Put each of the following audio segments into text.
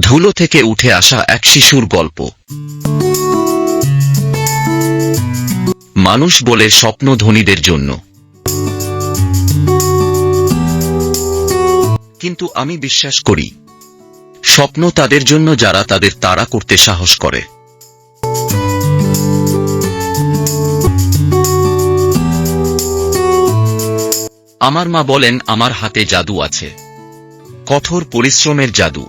ধুলো থেকে উঠে আসা এক শিশুর গল্প। মানুষ বলে স্বপ্ন ধনীদের জন্য। কিন্তু আমি বিশ্বাস করি, স্বপ্ন তাদের জন্য যারা তাদের তাড়া করতে সাহস করে। আমার মা বলেন, আমার হাতে জাদু আছে। কঠোর পরিশ্রমের জাদু।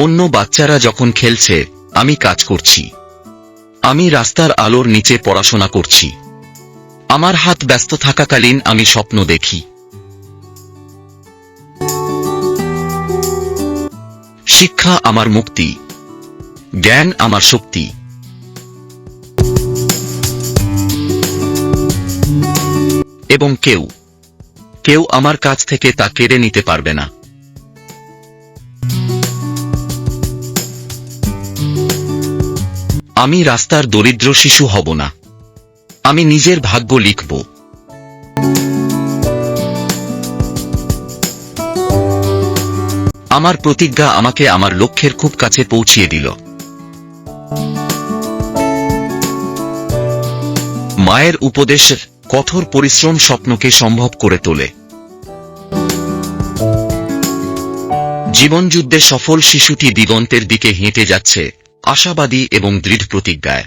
অন্য বাচ্চারা যখন খেলছে, আমি কাজ করছি। আমি রাস্তার আলোর নিচে পড়াশোনা করছি। আমার হাত ব্যস্ত থাকাকালীন আমি স্বপ্ন দেখি। শিক্ষা আমার মুক্তি। জ্ঞান আমার শক্তি। এবং কেউ কেউ আমার কাছ থেকে তা কেড়ে নিতে পারবে না। আমি রাস্তার দরিদ্র শিশু হব না। আমি নিজের ভাগ্য লিখব। আমার প্রতিজ্ঞা আমাকে আমার লক্ষ্যের খুব কাছে পৌঁছিয়ে দিল। মায়ের উপদেশ কঠোর পরিশ্রম স্বপ্নকে সম্ভব করে তোলে। জীবনযুদ্ধে সফল শিশুটি দিগন্তের দিকে হেঁটে যাচ্ছে। আশাবাদী এবং দৃঢ় প্রতিজ্ঞায়।